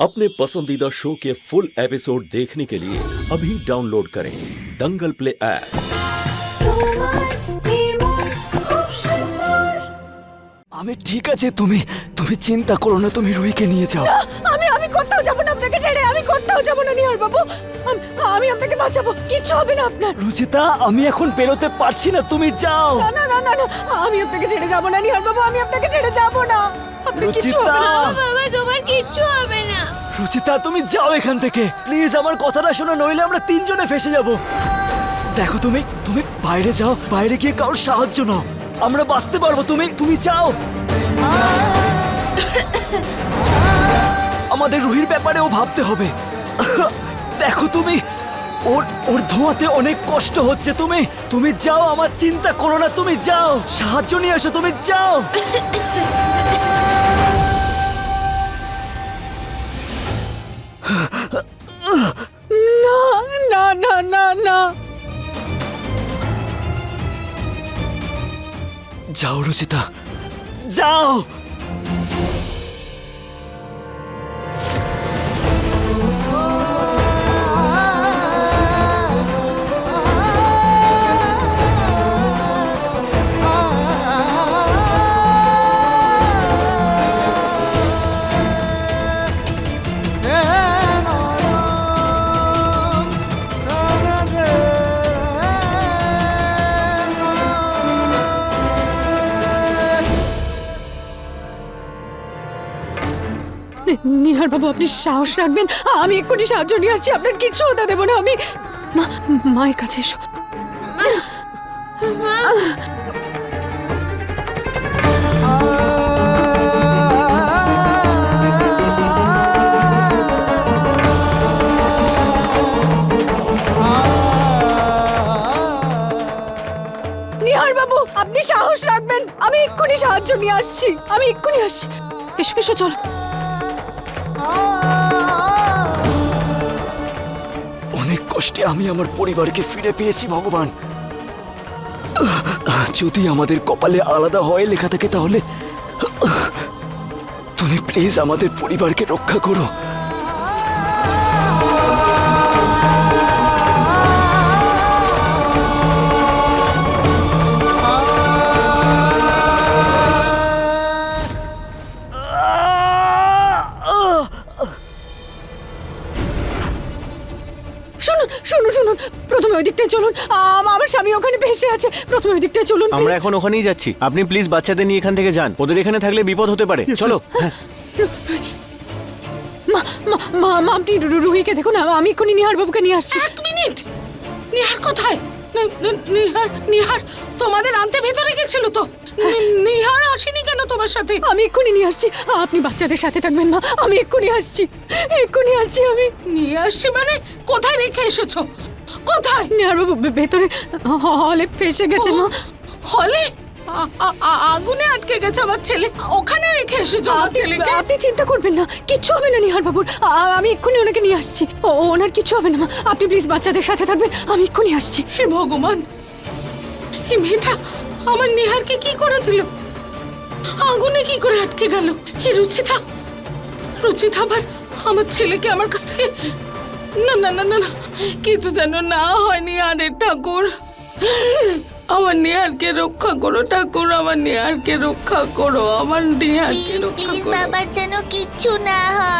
अपने पसंदीदा शो के फुल एपिसोड देखने के लिए अभी डाउनलोड करें दंगल प्ले ऐप তোমার নির্মল খুব সুন্দর আমি ঠিক আছে তুমি তুমি চিন্তা করো না তুমি রুহিকে নিয়ে যাও আমি আমি কোথাও যাব না আপনাকে ছেড়ে আমি কোথাও যাব না নিহার বাবু আম- আপনাকে বাঁচাবো। কিচ্ছু হবে না আপনার। রুচিতা আমি এখন বেরোতে পারছি না তুমি যাও। না না না না না আমি আপনাকে ছেড়ে যাব না নিহার বাবু আমি আপনাকে ছেড়ে যাব না। আপনার কিচ্ছু হবে না বাবা তোমার কিচ্ছু হবে না। রুচিতা তুমি যাও এখান থেকে। প্লিজ আমার কথাটা শোনো নইলে আমরা তিনজনে ফেসে যাব। দেখো তুমি তুমি বাইরে যাও বাইরে গিয়ে কারোর সাহায্য নাও। আমরা বাঁচতে পারব তুমি তুমি যাও। আমাদের রুহির ব্যাপারেও ভাবতে হবে। দেখো তুমি ওর ওর ধোঁয়াতে অনেক কষ্ট হচ্ছে। তুমি তুমি যাও আমার চিন্তা করো না তুমি যাও। সাহায্য নিয়ে এসো তুমি যাও। না না না না না। যাও রুচিতা। যাও। নি- বাবু, আপনি সাহস রাখবেন। আমি এক্ষুনি সাহায্য নিয়ে আসছি, আপনার কিচ্ছু হতে দেবো না। আমি মায়ের কাছে এসো। নিহার বাবু, আপনি সাহস রাখবেন। আমি এক্ষুনি সাহায্য নিয়ে আসছি। আমি এক্ষুনি আসছি। এসো এসো, চলো। কষ্টে আমি আমার পরিবারকে ফিরে পেয়েছি, ভগবান। যদি আমাদের কপালে আলাদা হয় লেখা থাকে তাহলে, তুমি প্লিজ আমাদের পরিবারকে রক্ষা করো। ওখানে ভেসে আছে। প্রথমে ওই দিকটায় চলুন আমরা এখন ওখানেই যাচ্ছি। আপনি প্লিজ বাচ্চাদের নিয়ে এখান থেকে যান। ওদের এখানে থাকলে বিপদ হতে পারে। চলো। হ্যাঁ। মা মা মা মা, আপনি রুহিকে দেখুন আমি এক্ষুনি নিহার বাবুকে নিয়ে আসছি। এক মিনিট! নিহার কোথায়? নি- নি- নিহার নিহার তোমাদের আনতে ভেতরে গেছিল তো? নি- নিহার আসেনি কেন তোমার সাথে? আমি এক্ষুনি নিয়ে আসছি। আপনি বাচ্চাদের সাথে থাকবেন না। আমি এক্ষুনি আসছি। এক্ষুনি আসছি আমি। নিয়ে আসছি মানে কোথায় রেখে এসেছ? কোথায়? নিহার বাবু ভেতরে হলে ফেসে গেছে মা। হলে? আগুনে আটকে গেছে আমার ছেলে। ওখানে রেখে এসেছ আমার ছেলেকে? আপনি চিন্তা করবেন না কিচ্ছু হবে না নিহার বাবুর আমি এক্ষুনি ওনাকে নিয়ে আসছি। ওনার কিচ্ছু হবে না মা। আপনি প্লিজ বাচ্চাদের সাথে থাকবেন আমি এক্ষুনি আসছি। হে ভগবান এই মেয়েটা আমার নিহারকে কি করে দিল? আগুনে কি করে আটকে গেল? এই রুচিতা রুচিতা আবার আমার ছেলেকে আমার কাছ থেকে না না না না না। কিছু যেন না হয় নিহারের ঠাকুর। আমার নিহারকে রক্ষা করো ঠাকুর আমার নিহারকে রক্ষা করো আমার নিহারকে প্লিজ রক্ষা প্লিজ করো। বাবার যেন কিচ্ছু না হয়।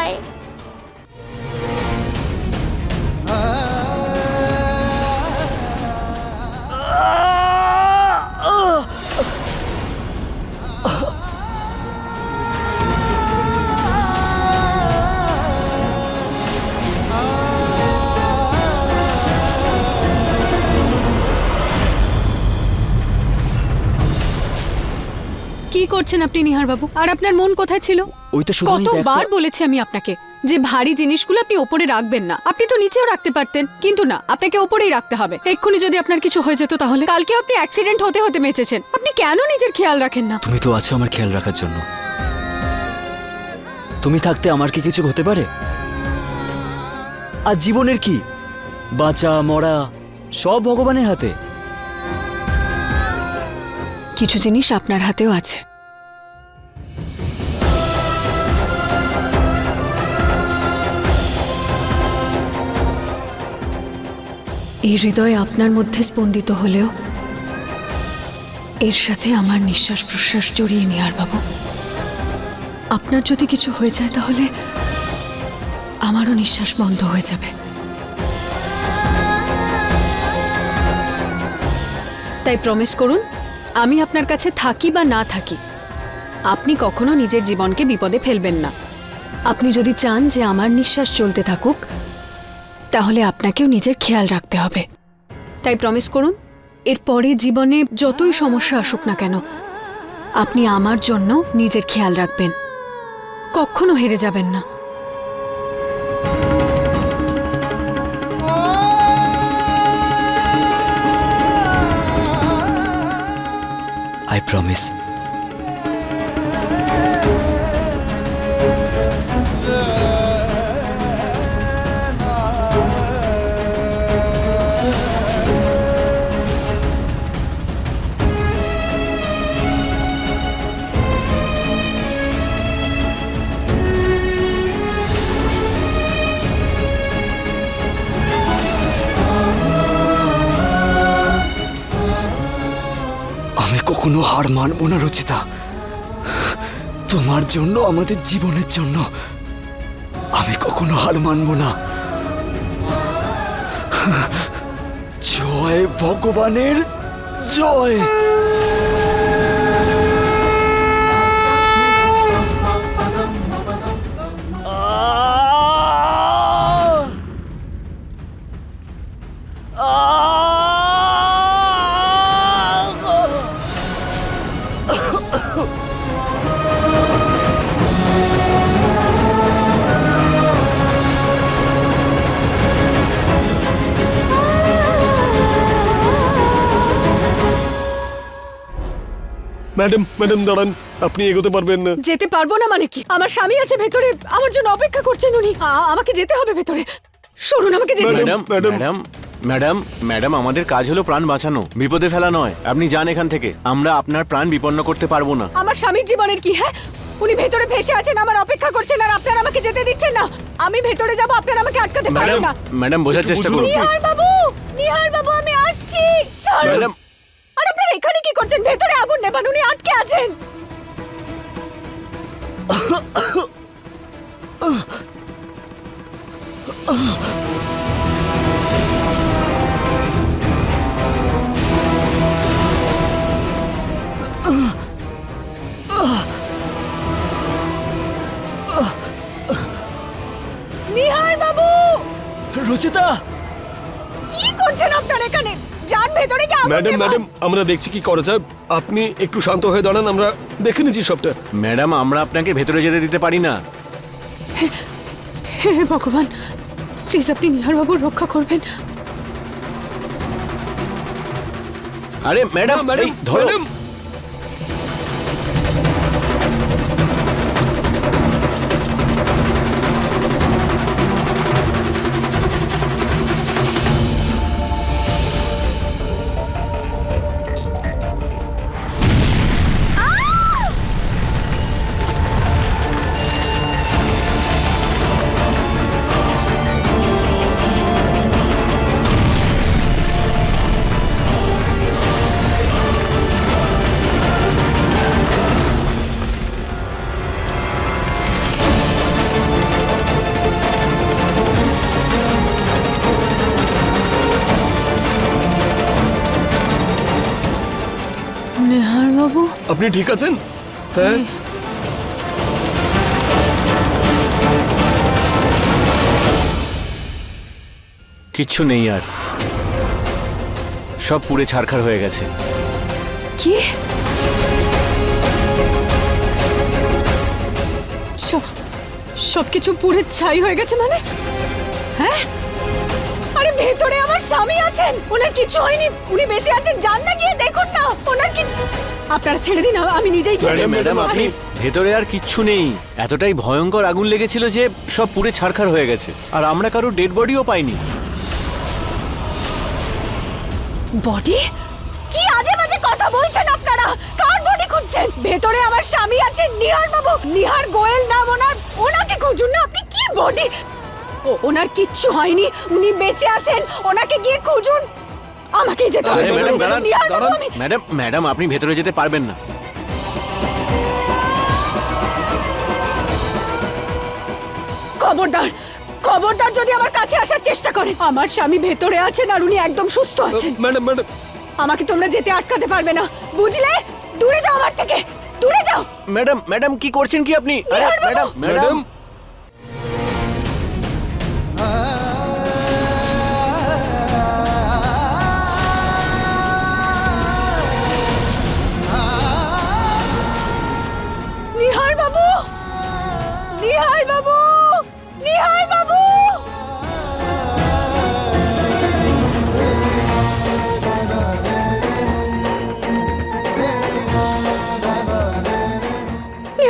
কি করছেন আপনি নিহার বাবু আর আপনার মন কোথায় ছিল? ওই তো শুধু কতবার বলেছি আমি আপনাকে যে ভারী জিনিসগুলো আপনি ওপরে রাখবেন না। আপনি তো নিচেও রাখতে পারতেন কিন্তু না আপনাকে ওপরেই রাখতে হবে। এক্ষুনি যদি আপনার কিছু হয়ে যেত তাহলে। কালকে আপনি অ্যাক্সিডেন্ট হতে হতে বেঁচেছেন। আপনি কেন নিজের খেয়াল রাখেন না? তুমি তো আছো আমার খেয়াল রাখার জন্য। তুমি থাকতে আমার কি কিছু হতে পারে? আর জীবনের কি? বাঁচা মরা সব ভগবানের হাতে। কিছু জিনিস আপনার হাতেও আছে। এই হৃদয় আপনার মধ্যে স্পন্দিত হলেও এর সাথে আমার নিঃশ্বাস প্রশ্বাস জড়িয়ে নিয়ে আর বাবু, আপনার যদি কিছু হয়ে যায় তাহলে আমারও নিঃশ্বাস বন্ধ হয়ে যাবে। তাই প্রমিস করুন আমি আপনার কাছে থাকি বা না থাকি, আপনি কখনো নিজের জীবনকে বিপদে ফেলবেন না। আপনি যদি চান যে আমার নিঃশ্বাস চলতে থাকুক, তাহলে আপনাকেও নিজের খেয়াল রাখতে হবে। তাই প্রমিস করুন, এরপরে জীবনে যতই সমস্যা আসুক না কেন, আপনি আমার জন্য নিজের খেয়াল রাখবেন। কখনো হেরে যাবেন না। promise. কখনো হার মানব না, রচিতা। তোমার জন্য, আমাদের জীবনের জন্য আমি কখনো হার মানব না। জয় ভগবানের, জয়। ম্যাডাম ম্যাডাম দাঁড়ান। আপনি এগোতে পারবেন না। যেতে পারব না মানে কি? আমার স্বামী আছে ভেতরে আমার জন্য অপেক্ষা করছেন উনি। আমাকে যেতে হবে ভেতরে। সরুন আমাকে যেতে madam madam. Madam madam madam আমাদের কাজ হলো প্রাণ বাঁচানো। বিপদে ফেলা নয়। আপনি যান এখান থেকে। আমরা আপনার প্রাণ বিপন্ন করতে পারব না। আমার স্বামীর জীবনের কি হ্যাঁ? উনি ভেতরে ভেসে আছেন আমার অপেক্ষা করছেন আর আপনারা আমাকে যেতে দিচ্ছেন না। আমি ভেতরে যাব আপনারা আমাকে আটকাতে ম্যাডাম পারবেন না। ম্যাডাম বোঝার চেষ্টা করুন। নিহার বাবু নিহার বাবু আমি আসছি। ম্যাডাম এখানে কি করছেন? ভেতরে আগুন নেবান উনি আটকে আছেন। নিহার বাবু! রচিতা! কি করছেন আপনার এখানে? যান ভেতরে গিয়ে ম্যাডাম ম্যাডাম আমরা দেখছি কি করা যায়। আপনি একটু শান্ত হয়ে দাঁড়ান আমরা দেখে নিচ্ছি সবটা। ম্যাডাম আমরা আপনাকে ভেতরে যেতে দিতে পারি না। হে ভগবান প্লিজ আপনি নিহার বাবুর রক্ষা করবেন। আরে ম্যাডাম ম্যাডাম ধরো। আপনি ঠিক আছেন? হ্যাঁ? কিচ্ছু নেই আর। সব পুড়ে ছারখার হয়ে গেছে। কি? সব- কিছু পুড়ে ছাই হয়ে গেছে মানে? হ্যাঁ? আরে ভেতরে আমার স্বামী আছেন। ওনার কিছু হয়নি। উনি বেঁচে আছেন যান না গিয়ে দেখুন না। ওনার কি আপনারা ছেড়ে দিন আমি নিজেই ম্যাডাম, ম্যাডাম আপনি ভেতরে আর কিচ্ছু নেই। এতটাই ভয়ঙ্কর আগুন লেগেছিল যে সব পুড়ে ছারখার হয়ে গেছে। আর আমরা কারও ডেড বডিও পাইনি। বডি কি আজে বাজে কথা বলছেন আপনারা? কার বডি খুঁজছেন? ভেতরে আমার স্বামী আছেন নিহার বাবু নিহার গোয়েল নাম ওনার ওনাকে খুঁজুন না। আপনি কি বডি ওনার কিচ্ছু হয়নি। উনি বেঁচে আছেন ওনাকে গিয়ে খুঁজুন। আমাকেই যেতে হবে আরে ম্যাডাম দাঁড়ান নিহার আমি ম্যাডাম ম্যাডাম আপনি ভেতরে যেতে পারবেন না। খবরদার খবরদার যদি আমার কাছে আসার চেষ্টা করে। আমার স্বামী ভেতরে আছেন আর উনি একদম সুস্থ আছেন। Madam madam. আমাকে তোমরা যেতে আটকাতে পারবে না বুঝলে? দূরে যাও আমার থেকে দূরে যাও। ম্যাডাম ম্যাডাম কি করছেন কি আপনি? আরে নিহার বাবু! ম্যাডাম। ম্যাডাম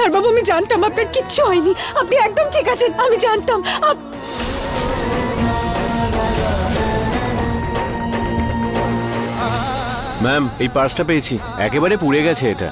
নিহার বাবু, আমি জানতাম আপনার কিচ্ছু হয়নি। আপনি একদম ঠিক আছেন, আমি জানতাম। ম্যাম, এই পার্সটা পেয়েছি। একেবারে পুড়ে গেছে এটা।